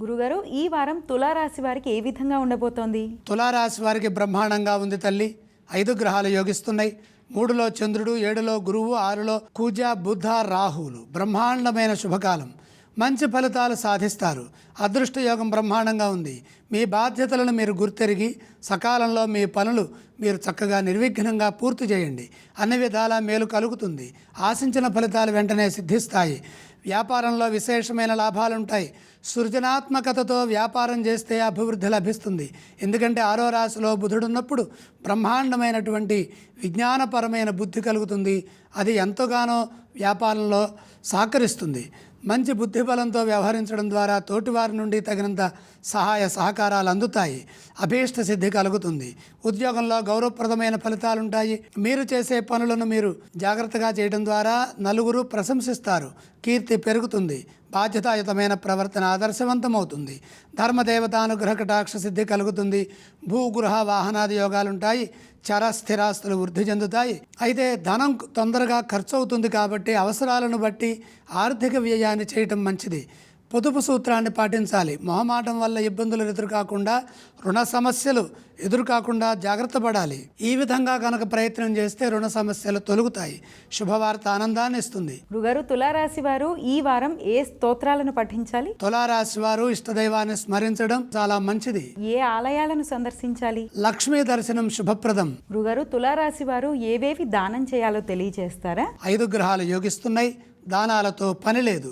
గురుగారు ఈ వారం తులారాశి వారికి ఏ విధంగా ఉండబోతోంది? తులారాశి వారికి బ్రహ్మాండంగా ఉంది తల్లి. ఐదు గ్రహాలు యోగిస్తున్నాయి. మూడులో చంద్రుడు ఏడులో గురువు ఆరులో కూజ బుధ రాహువులు బ్రహ్మాండమైన శుభకాలం. మంచి ఫలితాలు సాధిస్తారు. అదృష్ట యోగం బ్రహ్మాండంగా ఉంది. మీ బాధ్యతలను మీరు గుర్తెరిగి సకాలంలో మీ పనులు మీరు చక్కగా నిర్విఘ్నంగా పూర్తి చేయండి. అన్ని విధాలా మేలు కలుగుతుంది. ఆశించిన ఫలితాలు వెంటనే సిద్ధిస్తాయి. వ్యాపారంలో విశేషమైన లాభాలుంటాయి. సృజనాత్మకతతో వ్యాపారం చేస్తే అభివృద్ధి లభిస్తుంది. ఎందుకంటే ఆరో రాశిలో బుధుడున్నప్పుడు బ్రహ్మాండమైనటువంటి విజ్ఞానపరమైన బుద్ధి కలుగుతుంది. అది ఎంతగానో వ్యాపారంలో సహకరిస్తుంది. మంచి బుద్ధి బలంతో వ్యవహరించడం ద్వారా తోటివారి నుండి తగినంత సహాయ సహకారాలు అందుతాయి. అభీష్ట సిద్ధి కలుగుతుంది. ఉద్యోగంలో గౌరవప్రదమైన ఫలితాలుంటాయి. మీరు చేసే పనులను మీరు జాగ్రత్తగా చేయడం ద్వారా నలుగురు ప్రశంసిస్తారు. కీర్తి పెరుగుతుంది. బాధ్యతాయుతమైన ప్రవర్తన ఆదర్శవంతమవుతుంది. ధర్మదేవతానుగ్రహ కటాక్ష సిద్ధి కలుగుతుంది. భూగృహ వాహనాది యోగాలుంటాయి. చర స్థిరాస్తులు వృద్ధి చెందుతాయి. అయితే ధనం తొందరగా ఖర్చు అవుతుంది కాబట్టి అవసరాలను బట్టి ఆర్థిక వ్యయాన్ని చేయటం మంచిది. పొదుపు సూత్రాన్ని పాటించాలి. మొహమాటం వల్ల ఇబ్బందులు ఎదురుకాకుండా రుణ సమస్యలు ఎదురుకాకుండా జాగ్రత్త పడాలి. ఈ విధంగా కనుక ప్రయత్నం చేస్తే రుణ సమస్యలు తొలగుతాయి. శుభవార్త ఆనందాన్ని ఇస్తుంది. గురుగారు తులారాశి వారు ఈ వారం ఏ స్తోత్రాలను పఠించాలి? తులారాశి వారు ఇష్టదైవాన్ని స్మరించడం చాలా మంచిది. ఏ ఆలయాలను సందర్శించాలి? లక్ష్మీ దర్శనం శుభప్రదం. గురుగారు తులారాశి వారు ఏవేవి దానం చేయాలో తెలియజేస్తారా? ఐదు గ్రహాలు యోగిస్తున్నాయి. దానాలతో పని లేదు.